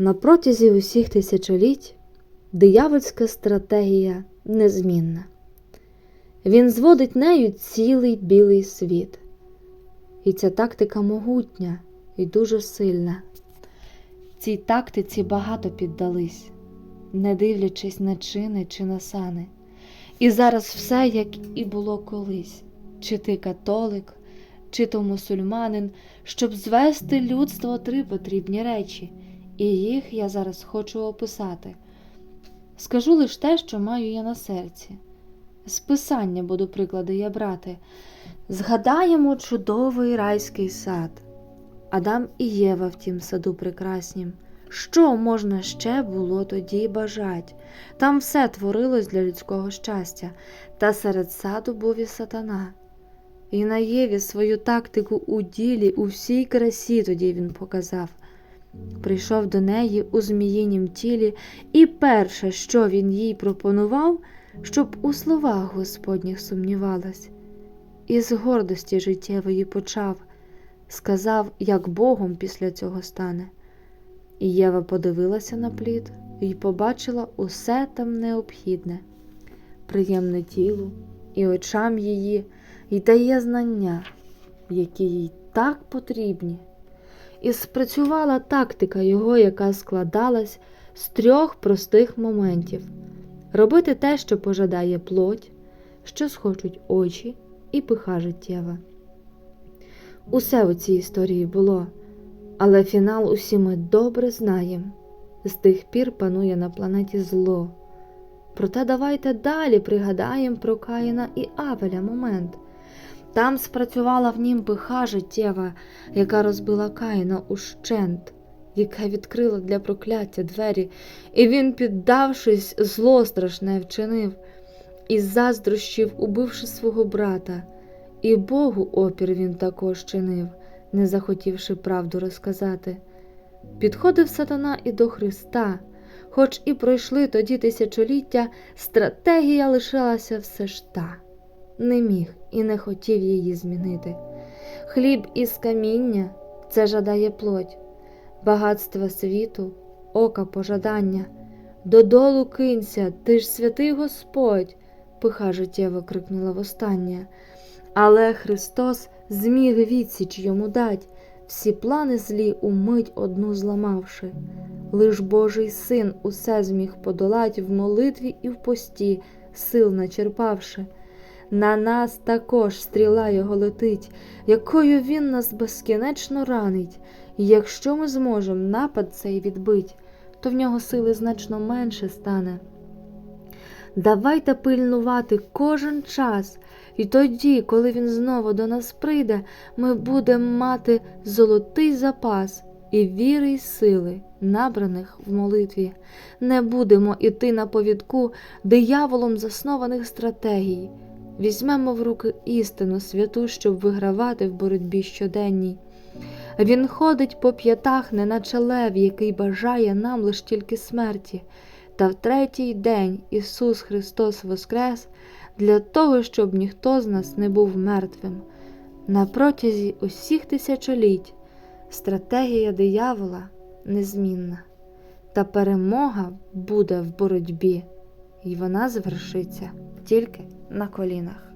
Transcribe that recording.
На протязі усіх тисячоліть диявольська стратегія незмінна. Він зводить нею цілий білий світ. І ця тактика могутня і дуже сильна. Цій тактиці багато піддались, не дивлячись на чини чи на сани. І зараз все, як і було колись, чи ти католик, чи то мусульманин, щоб звести людство три потрібні речі, і їх я зараз хочу описати. Скажу лише те, що маю я на серці. З писання буду приклади я брати. Згадаємо чудовий райський сад. Адам і Єва в тім саду прекраснім. Що можна ще було тоді бажать? Там все творилось для людського щастя, та серед саду був і сатана. І на Єві свою тактику у ділі, у всій красі тоді він показав. Прийшов до неї у зміїнім тілі, і перше, що він їй пропонував, щоб у словах Господніх сумнівалась, і з гордості життєвої почав, сказав, як Богом після цього стане. І Єва подивилася на плід і побачила усе там необхідне, приємне тілу і очам її, і дає знання, які їй так потрібні. І спрацювала тактика його, яка складалась з трьох простих моментів робити те, що пожадає плоть, що схочуть очі і пиха життєва. Усе у цій історії було, але фінал усі ми добре знаємо. З тих пір панує на планеті зло. Проте давайте далі пригадаємо про Каїна і Авеля момент. Там спрацювала в нім пиха життєва, яка розбила Каїна ущент, яка відкрила для прокляття двері, і він, піддавшись, зло страшне вчинив, і заздрощів, убивши свого брата, і Богу опір він також чинив, не захотівши правду розказати. Підходив сатана і до Христа, хоч і пройшли тоді тисячоліття, стратегія лишалася все ж та не міг і не хотів її змінити. Хліб із каміння це жадає плоть, багатства світу, ока пожадання. Додолу кинься, ти ж святий Господь, пиха життєво крикнула востаннє. Але Христос зміг відсіч йому дать, всі плани злі умить одну зламавши. Лиш Божий син усе зміг подолать в молитві і в пості, сил начерпавши. На нас також стріла його летить, якою він нас безкінечно ранить, і якщо ми зможемо напад цей відбить, то в нього сили значно менше стане. Давайте пильнувати кожен час, і тоді, коли він знову до нас прийде, ми будемо мати золотий запас і віри й сили, набраних в молитві. Не будемо іти на повідку дияволом заснованих стратегій. Візьмемо в руки істину святу, щоб вигравати в боротьбі щоденній. Він ходить по п'ятах, неначе лев, який бажає нам лиш тільки смерті. Та в третій день Ісус Христос воскрес для того, щоб ніхто з нас не був мертвим. На протязі усіх тисячоліть стратегія диявола незмінна, та перемога буде в боротьбі, і вона звершиться тільки на колінах.